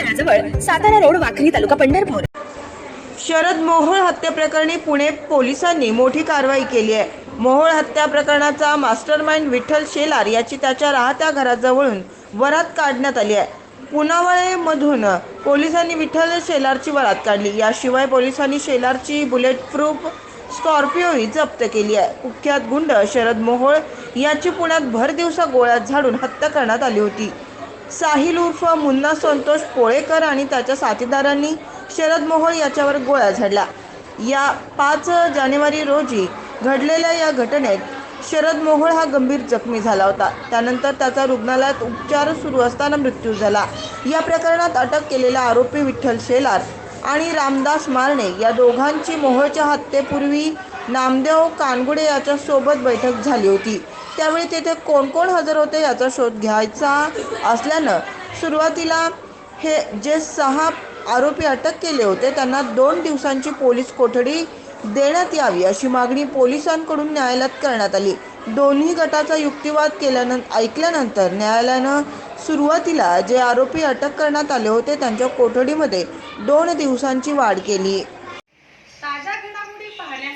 तळाजवळ Satara road Wakhari taluka Pandharpur. Sharad Mohol हत्येप्रकरणी पुणे पोलिसांनी मोठी कारवाई केली आहे. मोहोळ हत्या प्रकरणाचा मास्टरमाइंड विठ्ठल शेलार याची त्याच्या राहत्या घराजवळून वरात काढण्यात आली आहे. पुनावळेमधून पोलिसांनी विठ्ठल शेलारची वरात काढली. याशिवाय पोलिसांनी शेलारची बुलेट प्रूफ स्कॉर्पिओही जप्त केली आहे. कुख्यात गुंड शरद मोहोळ याची पुण्यात भर दिवसा गोळ्यात झाडून हत्या करण्यात आली होती. साहिल उर्फ मुन्ना संतोष पोळेकर आणि त्याच्या साथीदारांनी शरद मोहोळ याच्यावर गोळ्या झाडल्या. या पाच जानेवारी रोजी घडलेल्या या घटनेत शरद मोहोळ हा गंभीर जखमी झाला होता. त्यानंतर त्याचा रुग्णालयात उपचार सुरू असताना मृत्यू झाला. या प्रकरणात अटक केलेला आरोपी विठ्ठल शेलार आणि रामदास मारणे या दोघांची मोहोळच्या हत्येपूर्वी नामदेव कानगुडे याच्यासोबत बैठक झाली होती. त्यावेळी तेथे कोण कोण हजर होते याचा शोध घ्यायचा असल्यानं सुरुवातीला हे जे सहा आरोपी अटक केले होते त्यांना दोन दिवसांची पोलीस कोठडी देण्यात यावी अशी मागणी पोलिसांकडून न्यायालयात करण्यात आली. दोन्ही गटाचा युक्तिवाद केल्यानंतर ऐकल्यानंतर न्यायालयानं सुरुवातीला जे आरोपी अटक करण्यात आले होते त्यांच्या कोठडीमध्ये दोन दिवसांची वाढ केली.